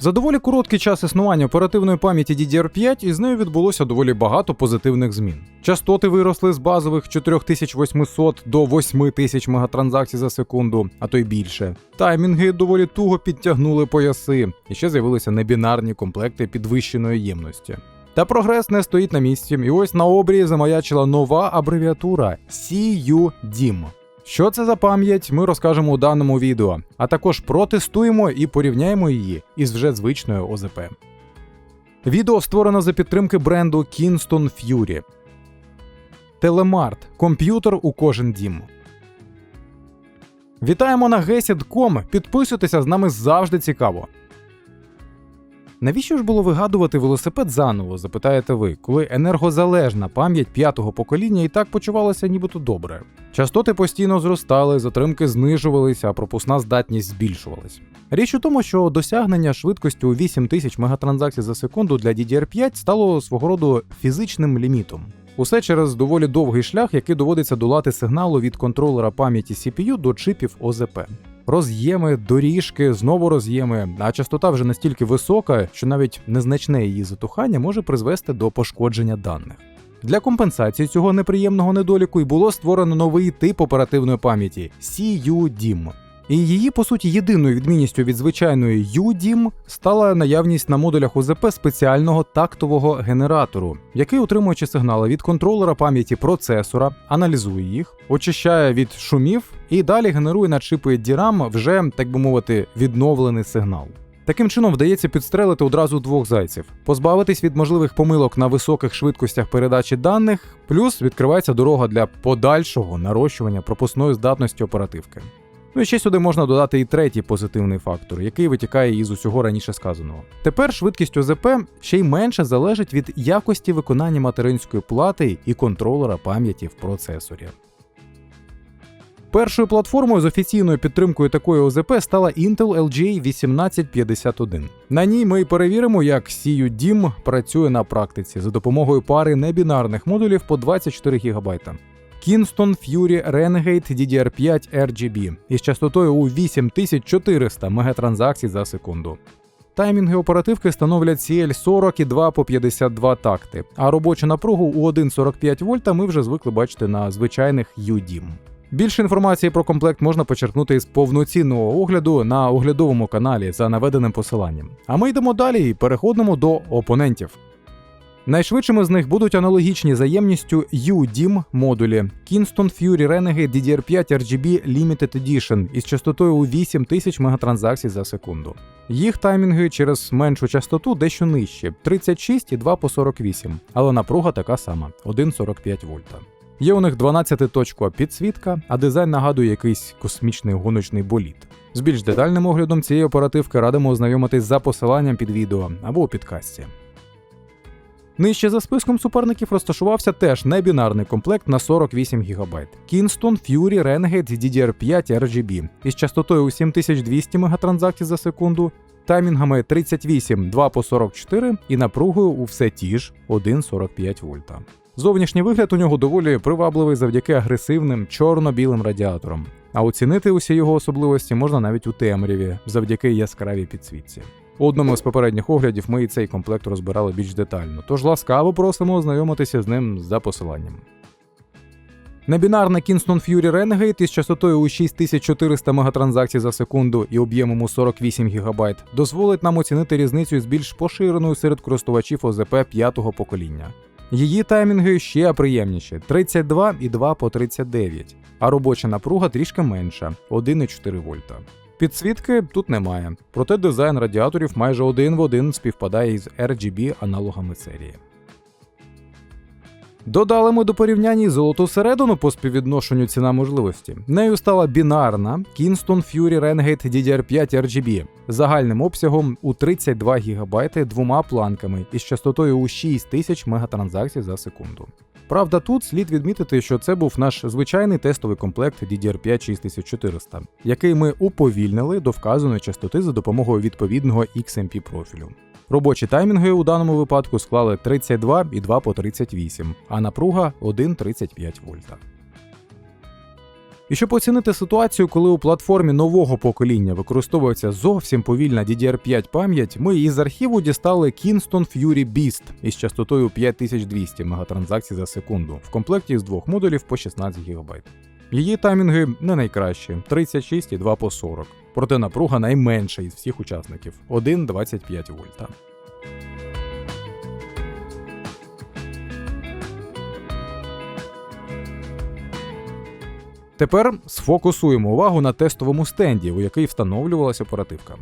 За доволі короткий час існування оперативної пам'яті DDR5 із нею відбулося доволі багато позитивних змін. Частоти виросли з базових 4800 до 8000 мегатранзакцій за секунду, а то й більше. Таймінги доволі туго підтягнули пояси, і ще з'явилися небінарні комплекти підвищеної ємності. Та прогрес не стоїть на місці, і ось на обрії замаячила нова абревіатура CUDIM. Що це за пам'ять, ми розкажемо у даному відео, а також протестуємо і порівняємо її із вже звичною ОЗП. Відео створено за підтримки бренду Kingston Fury. Телемарт комп'ютер у кожен дім. Вітаємо на Gesit.com. Підписуйтеся з нами завжди цікаво. Навіщо ж було вигадувати велосипед заново, запитаєте ви, коли енергозалежна пам'ять п'ятого покоління і так почувалася нібито добре. Частоти постійно зростали, затримки знижувалися, а пропускна здатність збільшувалась. Річ у тому, що досягнення швидкості у 8000 мегатранзакцій за секунду для DDR5 стало свого роду фізичним лімітом. Усе через доволі довгий шлях, який доводиться долати сигналу від контролера пам'яті CPU до чипів ОЗП. Роз'єми, доріжки, знову роз'єми, а частота вже настільки висока, що навіть незначне її затухання може призвести до пошкодження даних. Для компенсації цього неприємного недоліку й було створено новий тип оперативної пам'яті CUDIM. І її, по суті, єдиною відмінністю від звичайної UDIM стала наявність на модулях ОЗП спеціального тактового генератору, який, отримуючи сигнали від контролера пам'яті процесора, аналізує їх, очищає від шумів і далі генерує на чипи DRAM вже, так би мовити, відновлений сигнал. Таким чином вдається підстрелити одразу двох зайців, позбавитись від можливих помилок на високих швидкостях передачі даних, плюс відкривається дорога для подальшого нарощування пропускної здатності оперативки. Ну і ще сюди можна додати і третій позитивний фактор, який витікає із усього раніше сказаного. Тепер швидкість ОЗП ще й менше залежить від якості виконання материнської плати і контролера пам'яті в процесорі. Першою платформою з офіційною підтримкою такої ОЗП стала Intel LGA 1851. На ній ми перевіримо, як CUDIM працює на практиці за допомогою пари небінарних модулів по 24 ГБ. Kingston Fury Renegade DDR5 RGB із частотою у 8400 мегатранзакцій за секунду. Таймінги оперативки становлять CL40 і 2 по 52 такти, а робочу напругу у 1,45 вольта ми вже звикли бачити на звичайних UDIM. Більше інформації про комплект можна почерпнути із повноцінного огляду на оглядовому каналі за наведеним посиланням. А ми йдемо далі і переходимо до опонентів. Найшвидшими з них будуть аналогічні за ємністю UDIM модулі Kingston Fury Renegade DDR5 RGB Limited Edition із частотою у 8000 мегатранзакцій за секунду. Їх таймінги через меншу частоту дещо нижче 36 і 2 по 48, але напруга така сама 1,45 вольта. Є у них 12-точкова підсвітка, а дизайн нагадує якийсь космічний гоночний боліт. З більш детальним оглядом цієї оперативки радимо ознайомитись за посиланням під відео або у підкасті. Нижче за списком суперників розташувався теж небінарний комплект на 48 ГБ Kingston Fury Renegade DDR5 RGB із частотою у 7200 мегатранзакцій за секунду, таймінгами 38 2 по 44 і напругою у все ті ж 1,45 вольта. Зовнішній вигляд у нього доволі привабливий завдяки агресивним чорно-білим радіаторам. А оцінити усі його особливості можна навіть у темряві завдяки яскравій підсвітці. У одному з попередніх оглядів ми і цей комплект розбирали більш детально, тож ласкаво просимо ознайомитися з ним за посиланням. Небінарна Kingston Fury Renegade із частотою у 6400 мегатранзакцій за секунду і об'ємом у 48 ГБ дозволить нам оцінити різницю з більш поширеною серед користувачів ОЗП п'ятого покоління. Її таймінги ще приємніші 32 і 2 по 39, а робоча напруга трішки менша 1,4 вольта. Підсвітки тут немає, проте дизайн радіаторів майже один в один співпадає із RGB аналогами серії. Додали ми до порівняння золоту середину по співвідношенню ціна можливості. Нею стала бінарна Kingston Fury Renegade DDR5 RGB загальним обсягом у 32 ГБ двома планками із частотою у 6000 мегатранзакцій за секунду. Правда, тут слід відмітити, що це був наш звичайний тестовий комплект DDR5 6400, який ми уповільнили до вказаної частоти за допомогою відповідного XMP профілю. Робочі таймінги у даному випадку склали 32 і 2 по 38, а напруга 1,35 вольта. І щоб оцінити ситуацію, коли у платформі нового покоління використовується зовсім повільна DDR5 пам'ять, ми із архіву дістали Kingston Fury Beast із частотою 5200 мегатранзакцій за секунду в комплекті з двох модулів по 16 ГБ. Її таймінги не найкращі 36 і 2 по 40. Проте напруга найменша із всіх учасників 1,25 вольта. Тепер сфокусуємо увагу на тестовому стенді, у який встановлювалася оперативка.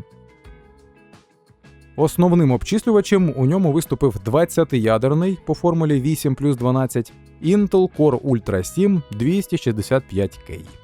Основним обчислювачем у ньому виступив 20-ядерний по формулі 8 плюс 12 Intel Core Ultra 7 265K.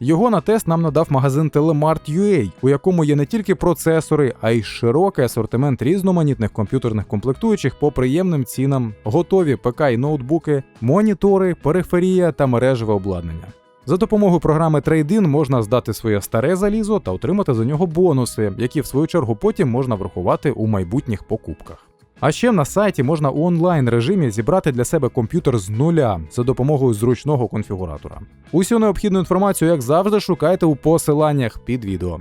Його на тест нам надав магазин Telemart.ua, у якому є не тільки процесори, а й широкий асортимент різноманітних комп'ютерних комплектуючих по приємним цінам, готові ПК і ноутбуки, монітори, периферія та мережеве обладнання. За допомогою програми Trade-in можна здати своє старе залізо та отримати за нього бонуси, які в свою чергу потім можна врахувати у майбутніх покупках. А ще на сайті можна у онлайн режимі зібрати для себе комп'ютер з нуля за допомогою зручного конфігуратора. Усю необхідну інформацію, як завжди, шукайте у посиланнях під відео.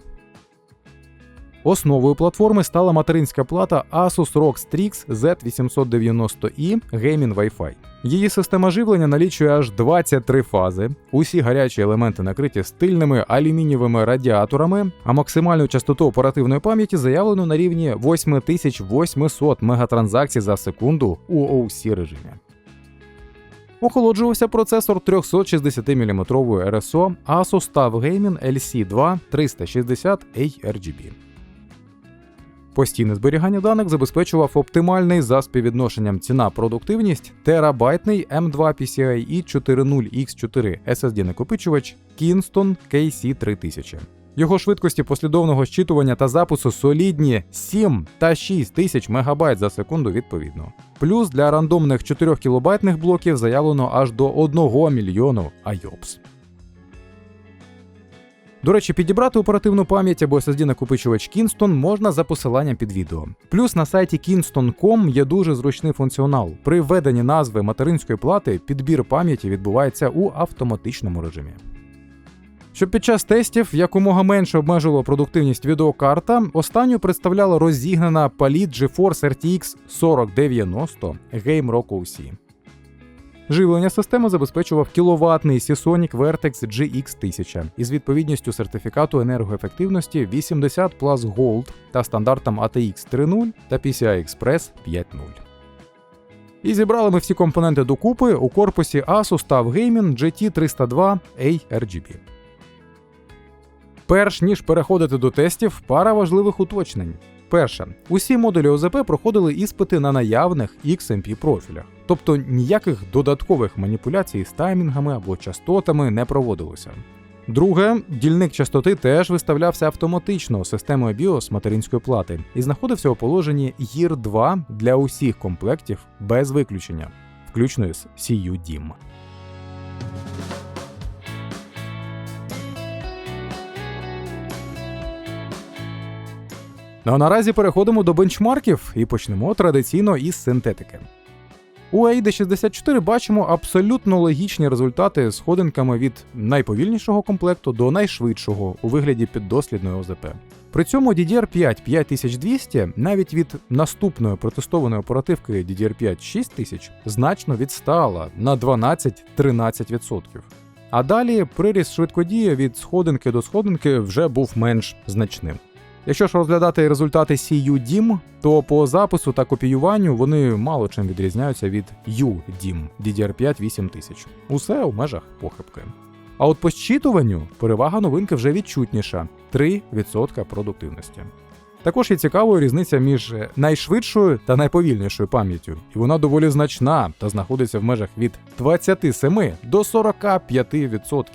Основою платформи стала материнська плата Asus ROG Strix Z890i Gaming Wi-Fi. Її система живлення налічує аж 23 фази. Усі гарячі елементи накриті стильними алюмінієвими радіаторами, а максимальну частоту оперативної пам'яті заявлено на рівні 8800 мегатранзакцій за секунду у OC режимі. Охолоджувався процесор 360 мм RSO Asus TUF Gaming LC2 360 ARGB. Постійне зберігання даних забезпечував оптимальний за співвідношенням ціна-продуктивність терабайтний M2 PCIe 40X4 SSD накопичувач Kingston KC3000. Його швидкості послідовного щитування та запису солідні 7 та 6 тисяч МБ за секунду відповідно. Плюс для рандомних 4 кілобайтних блоків заявлено аж до 1 мільйону IOPS. До речі, підібрати оперативну пам'ять або SSD накопичувач Kingston можна за посиланням під відео. Плюс на сайті Kingston.com є дуже зручний функціонал. При введенні назви материнської плати підбір пам'яті відбувається у автоматичному режимі. Щоб під час тестів якомога менше обмежувала продуктивність відеокарта, останню представляла розігнана Palit GeForce RTX 4090 Game Rock OC. Живлення системи забезпечував кіловатний Seasonic Vertex GX1000 із відповідністю сертифікату енергоефективності 80 Plus Gold та стандартам ATX 3.0 та PCI Express 5.0. І зібрали ми всі компоненти докупи у корпусі Asus TUF Gaming GT302 ARGB. Перш ніж переходити до тестів, пара важливих уточнень. Перше, усі модулі ОЗП проходили іспити на наявних XMP профілях, тобто ніяких додаткових маніпуляцій з таймінгами або частотами не проводилося. Друге, дільник частоти теж виставлявся автоматично системою BIOS материнської плати і знаходився у положенні EAR 2 для усіх комплектів без виключення, включно з CU-DIM. Ну а наразі переходимо до бенчмарків і почнемо традиційно із синтетики. У AID 64 бачимо абсолютно логічні результати сходинками від найповільнішого комплекту до найшвидшого у вигляді піддослідної ОЗП. При цьому DDR5 5200 навіть від наступної протестованої оперативки DDR5 6000 значно відстала на 12-13%. А далі приріст швидкодії від сходинки до сходинки вже був менш значним. Якщо ж розглядати результати CU-DIM, то по запису та копіюванню вони мало чим відрізняються від U-DIM DDR5 8000. Усе у межах похибки. А от по щитуванню перевага новинки вже відчутніша 3% продуктивності. Також є цікавою різниця між найшвидшою та найповільнішою пам'яттю, і вона доволі значна та знаходиться в межах від 27 до 45%.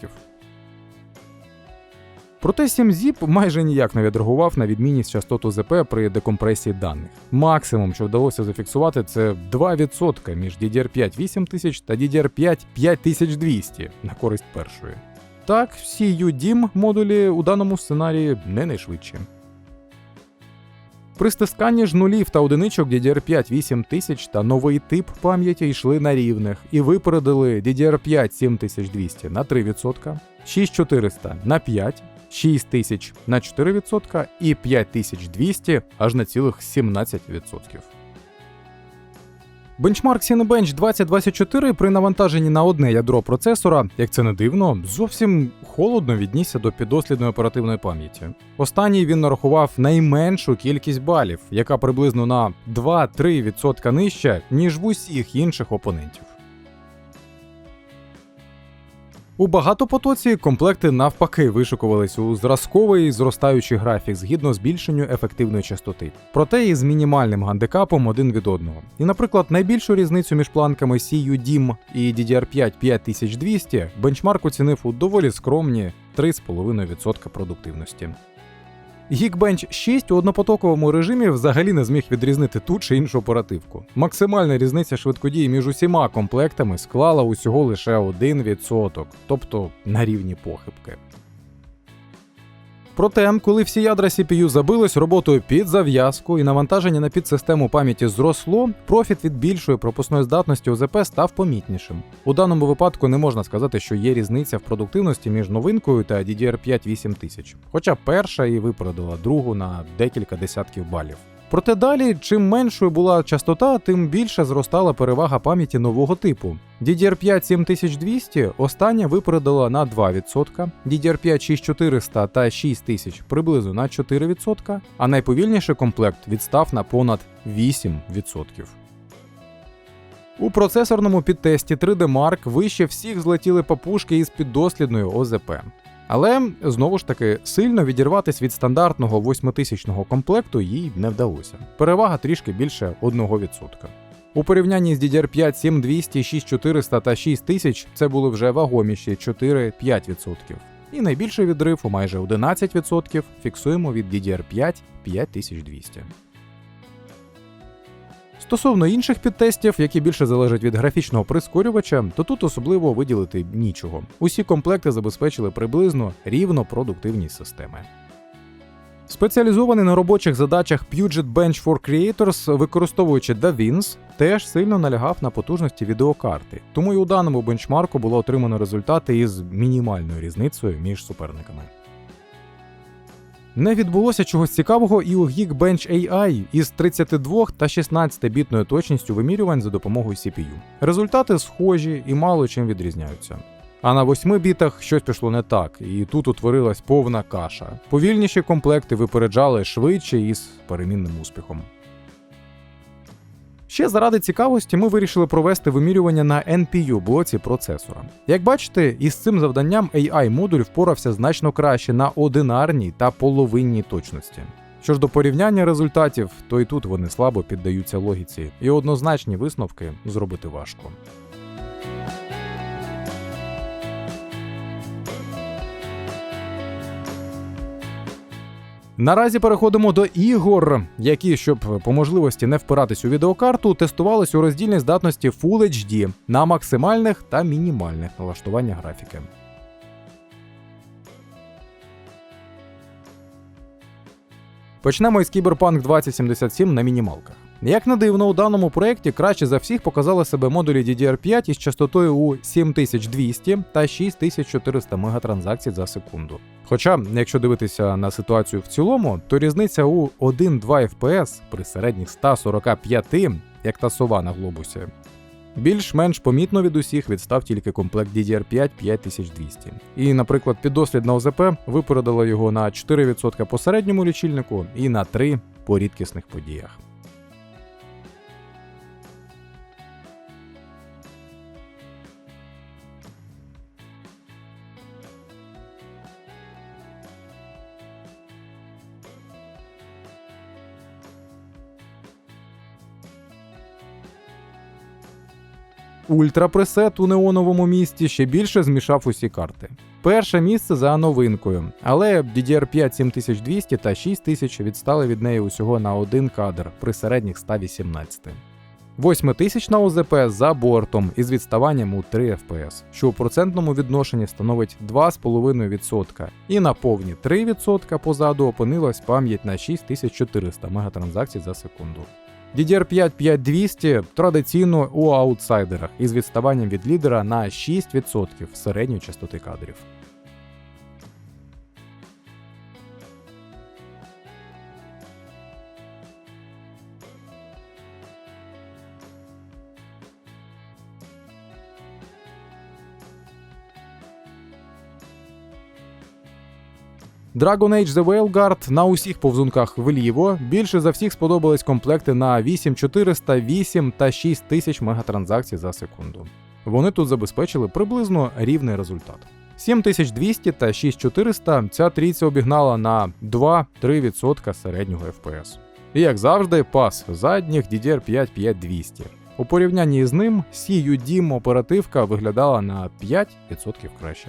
Проте 7ZIP майже ніяк не відреагував на відмінність частоту ЗП при декомпресії даних. Максимум, що вдалося зафіксувати, це 2% між DDR5 8000 та DDR5 5200 на користь першої. Так, всі UDIM модулі у даному сценарії не найшвидші. При стисканні ж нулів та одиничок DDR5 8000 та новий тип пам'яті йшли на рівних і випередили DDR5 7200 на 3%, 6400 на 5%, 6000 на 4% і 5200 аж на цілих 17%. Бенчмарк Cinebench 2024 при навантаженні на одне ядро процесора, як це не дивно, зовсім холодно віднісся до піддослідної оперативної пам'яті. Останній він нарахував найменшу кількість балів, яка приблизно на 2-3% нижча, ніж в усіх інших опонентів. У багатопотоці комплекти навпаки вишикувались у зразковий зростаючий графік згідно збільшенню ефективної частоти, проте і з мінімальним гандикапом один від одного. І, наприклад, найбільшу різницю між планками CU-DIM і DDR5 5200 бенчмарк оцінив у доволі скромні 3,5% продуктивності. Geekbench 6 у однопотоковому режимі взагалі не зміг відрізнити ту чи іншу оперативку. Максимальна різниця швидкодії між усіма комплектами склала усього лише 1%, тобто на рівні похибки. Проте, коли всі ядра CPU забились роботою під зав'язку і навантаження на підсистему пам'яті зросло, профіт від більшої пропускної здатності ОЗП став помітнішим. У даному випадку не можна сказати, що є різниця в продуктивності між новинкою та DDR5 8000, хоча перша і випередила другу на декілька десятків балів. Проте далі, чим меншою була частота, тим більше зростала перевага пам'яті нового типу. DDR5 7200 остання випередила на 2%, DDR5 6400 та 6000 приблизно на 4%, а найповільніший комплект відстав на понад 8%. У процесорному підтесті 3D Mark вище всіх злетіли папушки із піддослідною ОЗП. Але знову ж таки сильно відірватися від стандартного 8000-го комплекту їй не вдалося. Перевага трішки більше 1%. У порівнянні з DDR5 7200, 6400 та 6000 це були вже вагоміші 4-5%. І найбільший відрив у майже 11% фіксуємо від DDR5 5200. Стосовно інших підтестів, які більше залежать від графічного прискорювача, то тут особливо виділити нічого. Усі комплекти забезпечили приблизно рівно продуктивні системи. Спеціалізований на робочих задачах Puget Bench for Creators, використовуючи DaVinci, теж сильно налягав на потужності відеокарти, тому і у даному бенчмарку було отримано результати із мінімальною різницею між суперниками. Не відбулося чогось цікавого і у Geekbench AI із 32 та 16 бітною точністю вимірювань за допомогою CPU. Результати схожі і мало чим відрізняються. А на 8 бітах щось пішло не так, і тут утворилась повна каша. Повільніші комплекти випереджали швидше і з перемінним успіхом. Ще заради цікавості ми вирішили провести вимірювання на NPU блоці процесора. Як бачите, із цим завданням AI-модуль впорався значно краще на одинарній та половинній точності. Що ж до порівняння результатів, то і тут вони слабо піддаються логіці, і однозначні висновки зробити важко. Наразі переходимо до ігор, які, щоб по можливості не впиратись у відеокарту, тестувались у роздільній здатності Full HD на максимальних та мінімальних налаштуваннях графіки. Почнемо із Cyberpunk 2077 на мінімалках. Як не дивно, у даному проєкті краще за всіх показали себе модулі DDR5 із частотою у 7200 та 6400 мегатранзакцій за секунду. Хоча, якщо дивитися на ситуацію в цілому, то різниця у 1-2 FPS при середніх 145, як та сова на глобусі, більш-менш помітно від усіх відстав тільки комплект DDR5 5200. І, наприклад, піддослідна ОЗП випередила його на 4% по середньому лічильнику і на 3% по рідкісних подіях. Ультрапресет у неоновому місті ще більше змішав усі карти. Перше місце за новинкою, але DDR5 7200 та 6000 відстали від неї усього на один кадр при середніх 118. 8000 ОЗП за бортом із відставанням у 3 FPS, що у процентному відношенні становить 2,5%, і на повні 3% позаду опинилась пам'ять на 6400 мегатранзакцій за секунду. DDR5 5200 традиційно у аутсайдерах із відставанням від лідера на 6% середньої частоти кадрів. Dragon Age The Veilguard на усіх повзунках вліво. Більше за всіх сподобались комплекти на 8400, 8 та 6000 мегатранзакцій за секунду. Вони тут забезпечили приблизно рівний результат. 7200 та 6400 ця трійця обігнала на 2-3% середнього FPS. І як завжди, пас задніх DDR5 5200. У порівнянні з ним CUDIM оперативка виглядала на 5% краще.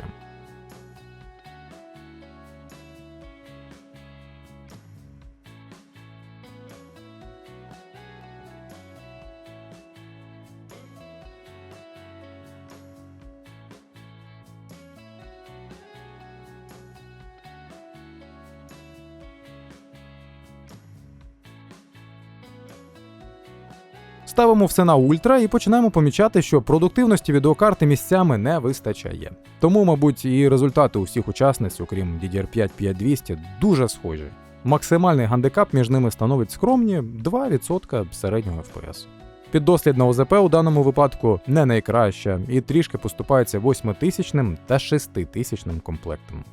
Ставимо все на ультра і починаємо помічати, що продуктивності відеокарти місцями не вистачає. Тому, мабуть, і результати усіх учасниць, окрім DDR5 5200, дуже схожі. Максимальний гандикап між ними становить скромні 2% середнього FPS. Піддослідна ОЗП у даному випадку не найкраща і трішки поступається 8000 та 6000 комплектом.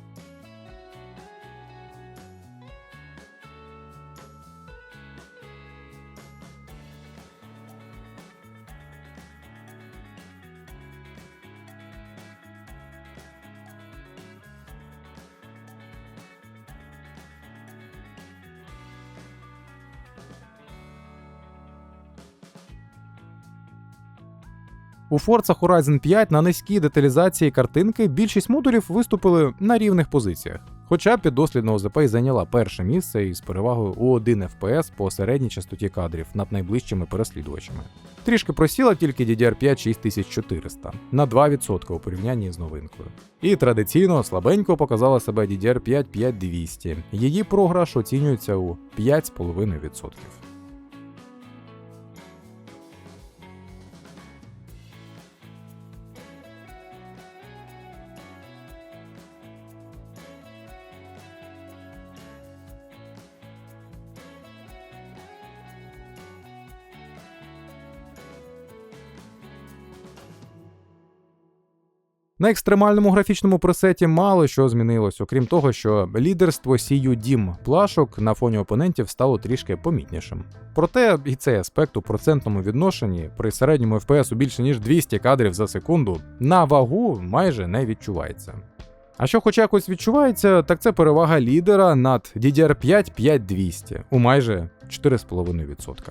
У Forza Horizon 5 на низькій деталізації картинки більшість модулів виступили на рівних позиціях. Хоча піддослідна ОЗП й зайняла перше місце із перевагою у 1 FPS по середній частоті кадрів над найближчими переслідувачами. Трішки просіла тільки DDR5 6400 на 2% у порівнянні з новинкою. І традиційно слабенько показала себе DDR5 5200. Її програш оцінюється у 5,5%. На екстремальному графічному пресеті мало що змінилось, окрім того, що лідерство сію дім плашок на фоні опонентів стало трішки помітнішим. Проте і цей аспект у процентному відношенні при середньому FPS у більше ніж 200 кадрів за секунду на вагу майже не відчувається. А що хоч якось відчувається, так це перевага лідера над DDR5 5200 у майже 4,5%.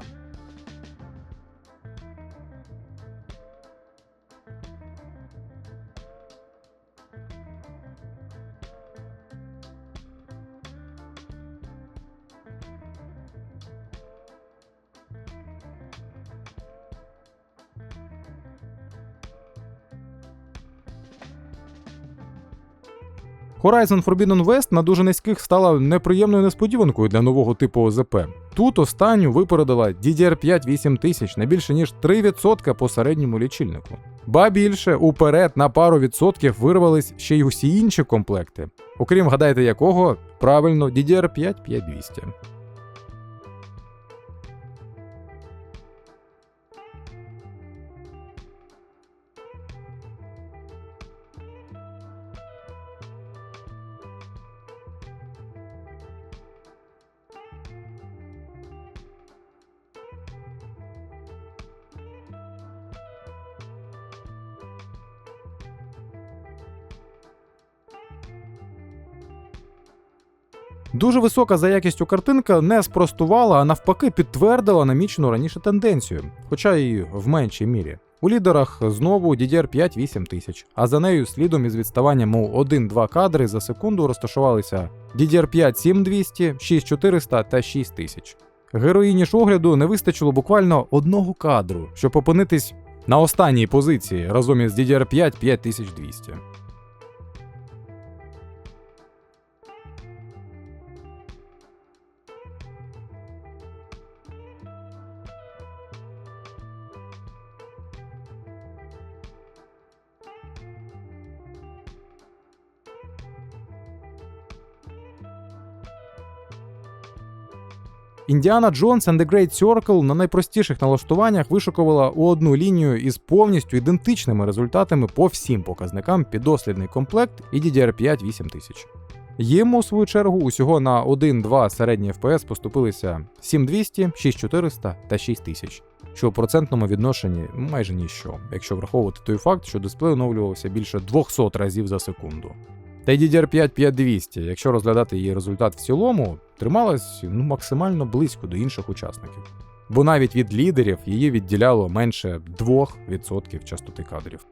Horizon Forbidden West на дуже низьких стала неприємною несподіванкою для нового типу ОЗП. Тут останню випередила DDR5 8000 на більше ніж 3% по середньому лічильнику. Ба більше уперед на пару відсотків вирвались ще й усі інші комплекти. Окрім гадайте якого, правильно, DDR5 5200. Дуже висока за якістю картинка не спростувала, а навпаки підтвердила намічену раніше тенденцію, хоча і в меншій мірі. У лідерах знову DDR5 8000, а за нею слідом із відставанням у 1-2 кадри за секунду розташувалися DDR5 7200, 6400 та 6000. Героїні ж огляду не вистачило буквально одного кадру, щоб опинитись на останній позиції разом із DDR5 5200. Індіана Джонс and the Great Circle на найпростіших налаштуваннях вишукувала у одну лінію із повністю ідентичними результатами по всім показникам піддослідний комплект і DDR5 8000. Їм, у свою чергу, усього на 1-2 середні FPS поступилися 7200, 6400 та 6000, що у процентному відношенні майже ніщо, якщо враховувати той факт, що дисплей оновлювався більше 200 разів за секунду. Та й DDR5 5200, якщо розглядати її результат в цілому, трималась ну, максимально близько до інших учасників. Бо навіть від лідерів її відділяло менше 2% частоти кадрів.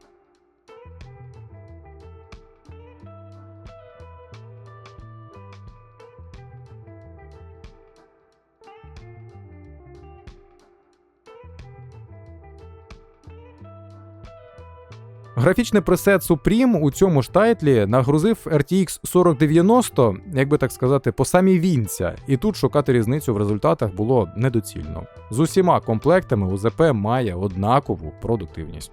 Графічний пресет Supreme у цьому ж тайтлі нагрузив RTX 4090, як би так сказати, по самій вінця, і тут шукати різницю в результатах було недоцільно. З усіма комплектами УЗП має однакову продуктивність.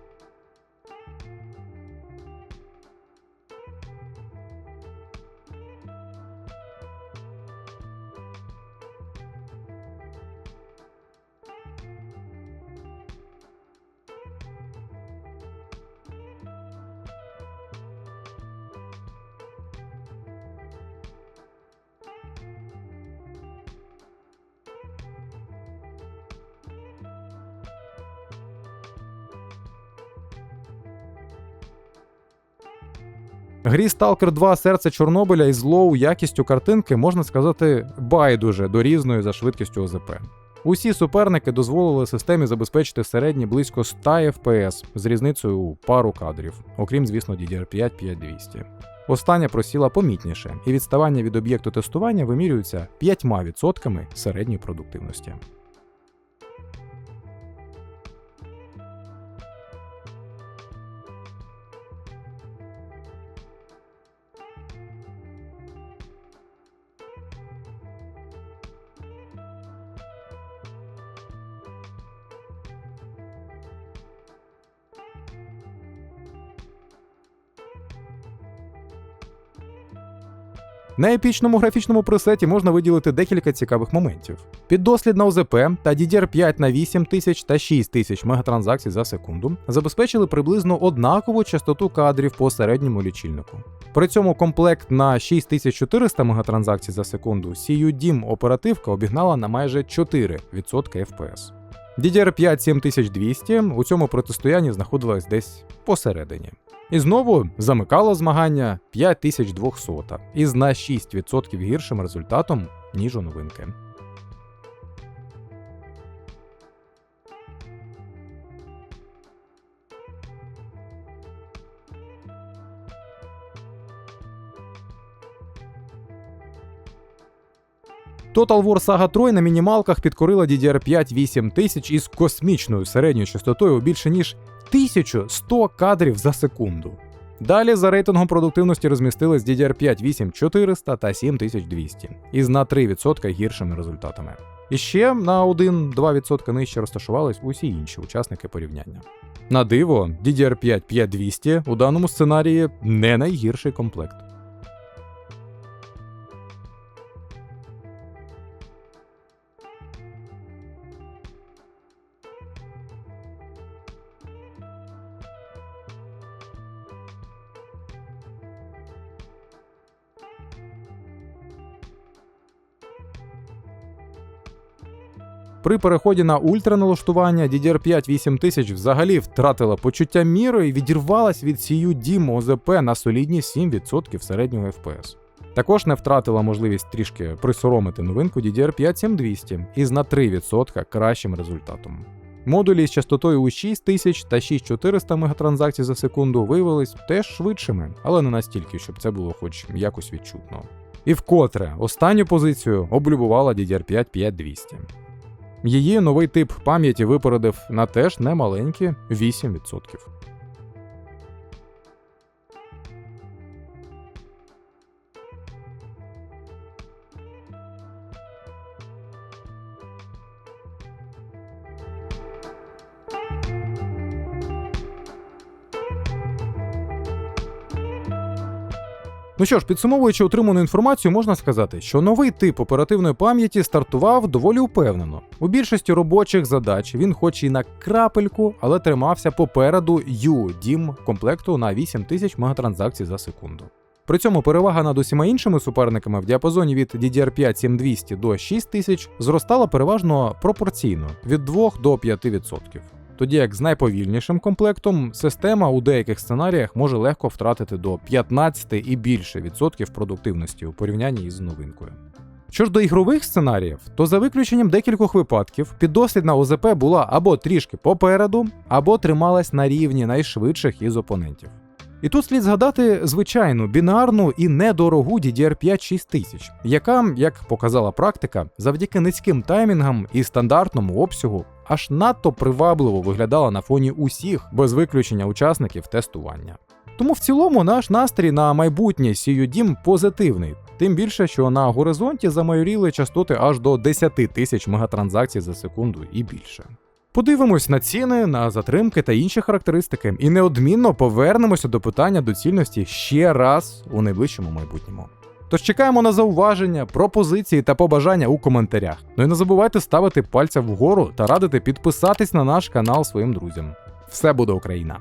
Грі Stalker 2 серце Чорнобиля із лоу якістю картинки можна сказати байдуже до різної за швидкістю ОЗП. Усі суперники дозволили системі забезпечити середні близько 100 FPS з різницею у пару кадрів, окрім, звісно, DDR5 5200. Остання просіла помітніше, і відставання від об'єкту тестування вимірюється 5% середньої продуктивності. На епічному графічному пресеті можна виділити декілька цікавих моментів. Піддослідна ОЗП та DDR5 на 8000 та 6000 мегатранзакцій за секунду забезпечили приблизно однакову частоту кадрів по середньому лічильнику. При цьому комплект на 6400 мегатранзакцій за секунду CU-DIM оперативка обігнала на майже 4% FPS. DDR5 7200 у цьому протистоянні знаходилась десь посередині. І знову замикало змагання 5200 із на 6% гіршим результатом, ніж у новинки. Total War Saga 3 на мінімалках підкорила DDR5 8000 із космічною середньою частотою у більше ніж 1100 кадрів за секунду. Далі за рейтингом продуктивності розмістились DDR5 8400 та 7200 із на 3% гіршими результатами. І ще на 1-2% нижче розташувались усі інші учасники порівняння. На диво, DDR5 5200 у даному сценарії не найгірший комплект. При переході на ультраналаштування DDR5 8000 взагалі втратила почуття міри і відірвалась від сію DIM ОЗП на солідні 7% середнього FPS. Також не втратила можливість трішки присоромити новинку DDR5 7200 із на 3% кращим результатом. Модулі з частотою у 6000 та 6400 мегатранзакцій за секунду виявились теж швидшими, але не настільки, щоб це було хоч якось відчутно. І вкотре останню позицію облюбувала DDR5 5200. Її новий тип пам'яті випередив на теж немаленькі 8%. Ну що ж, підсумовуючи отриману інформацію, можна сказати, що новий тип оперативної пам'яті стартував доволі упевнено. У більшості робочих задач він, хоч і на крапельку, але тримався попереду U-DIM комплекту на 8000 мегатранзакцій за секунду. При цьому перевага над усіма іншими суперниками в діапазоні від DDR5 7200 до 6000 зростала переважно пропорційно від 2 до 5%. Тоді як з найповільнішим комплектом система у деяких сценаріях може легко втратити до 15 і більше відсотків продуктивності у порівнянні із новинкою. Що ж до ігрових сценаріїв, то за виключенням декількох випадків піддослідна ОЗП була або трішки попереду, або трималась на рівні найшвидших із опонентів. І тут слід згадати звичайну бінарну і недорогу DDR5 6000, яка, як показала практика, завдяки низьким таймінгам і стандартному обсягу аж надто привабливо виглядала на фоні усіх, без виключення учасників тестування. Тому в цілому наш настрій на майбутнє CUDIM позитивний, тим більше, що на горизонті замайоріли частоти аж до 10 тисяч мегатранзакцій за секунду і більше. Подивимось на ціни, на затримки та інші характеристики, і неодмінно повернемося до питання доцільності ще раз у найближчому майбутньому. Тож чекаємо на зауваження, пропозиції та побажання у коментарях. Ну і не забувайте ставити пальця вгору та радити підписатись на наш канал своїм друзям. Все буде Україна!